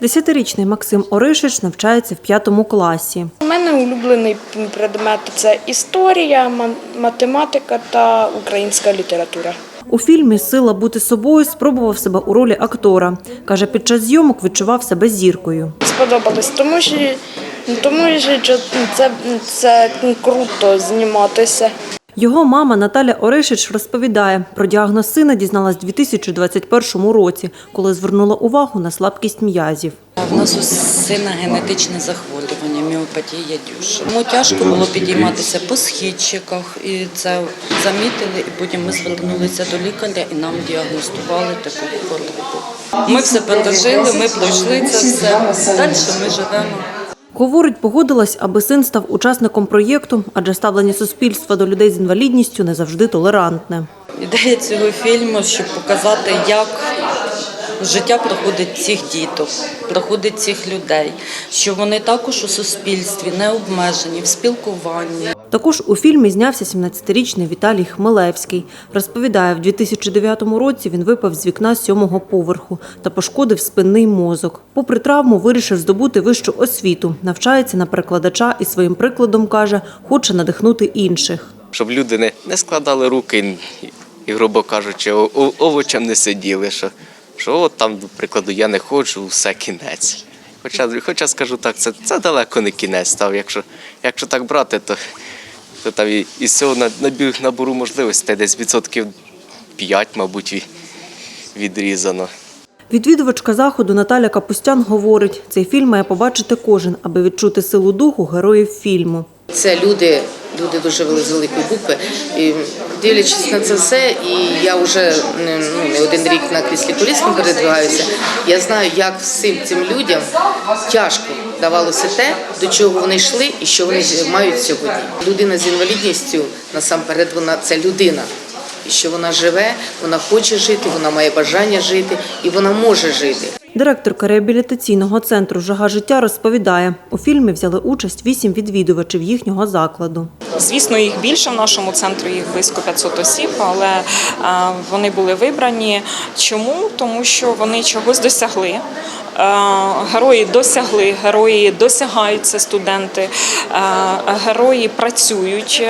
Десятирічний Максим Оришич навчається в п'ятому класі. У мене улюблений предмет це історія, математика та українська література. У фільмі Сила бути собою спробував себе у ролі актора. Каже, під час зйомок відчував себе зіркою. Сподобалось, тому що тому що це, це круто зніматися. Його мама Наталя Оришич розповідає, про діагноз сина дізналась у 2021 році, коли звернула увагу на слабкість м'язів. В нас у сина генетичне захворювання, міопатія дюша. Йому тяжко було підійматися по східчиках, і це замітили, і потім ми звернулися до лікаря і нам діагностували таку хворобу. Ми все пережили, ми пройшли це все. Далі ми живемо. Говорить, погодилась, аби син став учасником проєкту, адже ставлення суспільства до людей з інвалідністю не завжди толерантне. Ідея цього фільму, щоб показати, як життя проходить цих діток, проходить цих людей, що вони також у суспільстві не обмежені в спілкуванні. Також у фільмі знявся 17-річний Віталій Хмелевський. Розповідає, в 2009 році він випав з вікна сьомого поверху та пошкодив спинний мозок. Попри травму, вирішив здобути вищу освіту. Навчається на перекладача і своїм прикладом каже, хоче надихнути інших. щоб люди не, не складали руки і, грубо кажучи, овочем не сиділи. Що, що от там, до прикладу, я не ходжу, все кінець. Хоча, хоча скажу так, це, це далеко не кінець став. Якщо, якщо так брати, то, то там і, із цього на- набір- набору можливостей десь відсотків 5, мабуть, ві- відрізано. Відвідувачка заходу Наталя Капустян говорить, цей фільм має побачити кожен, аби відчути силу духу героїв фільму. Це люди, люди дуже з великої букви. І дивлячись на це все, і я вже не, ну, не один рік на кріслі колісним передвигаюся. Я знаю, як всім цим людям тяжко давалося те, до чого вони йшли і що вони мають сьогодні. Людина з інвалідністю насамперед вона це людина. І що вона живе, вона хоче жити, вона має бажання жити і вона може жити. Директорка реабілітаційного центру Жага життя розповідає, у фільмі взяли участь вісім відвідувачів їхнього закладу. Звісно, їх більше в нашому центрі, їх близько 500 осіб, але вони були вибрані. Чому? Тому що вони чогось досягли. Герої досягли, герої досягають це студенти, герої працюють,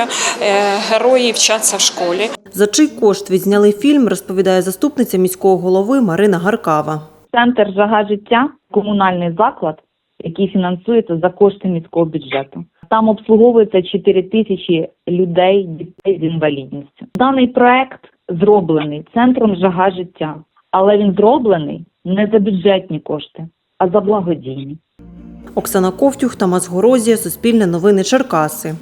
е, герої вчаться в школі. За чий кошт відзняли фільм, розповідає заступниця міського голови Марина Гаркава. Центр жага життя комунальний заклад, який фінансується за кошти міського бюджету. Там обслуговується 4 тисячі людей, дітей з інвалідністю. Даний проект зроблений центром жага життя, але він зроблений не за бюджетні кошти, а за благодійні. Оксана Ковтюх, Тамас Горозія, Суспільне новини Черкаси.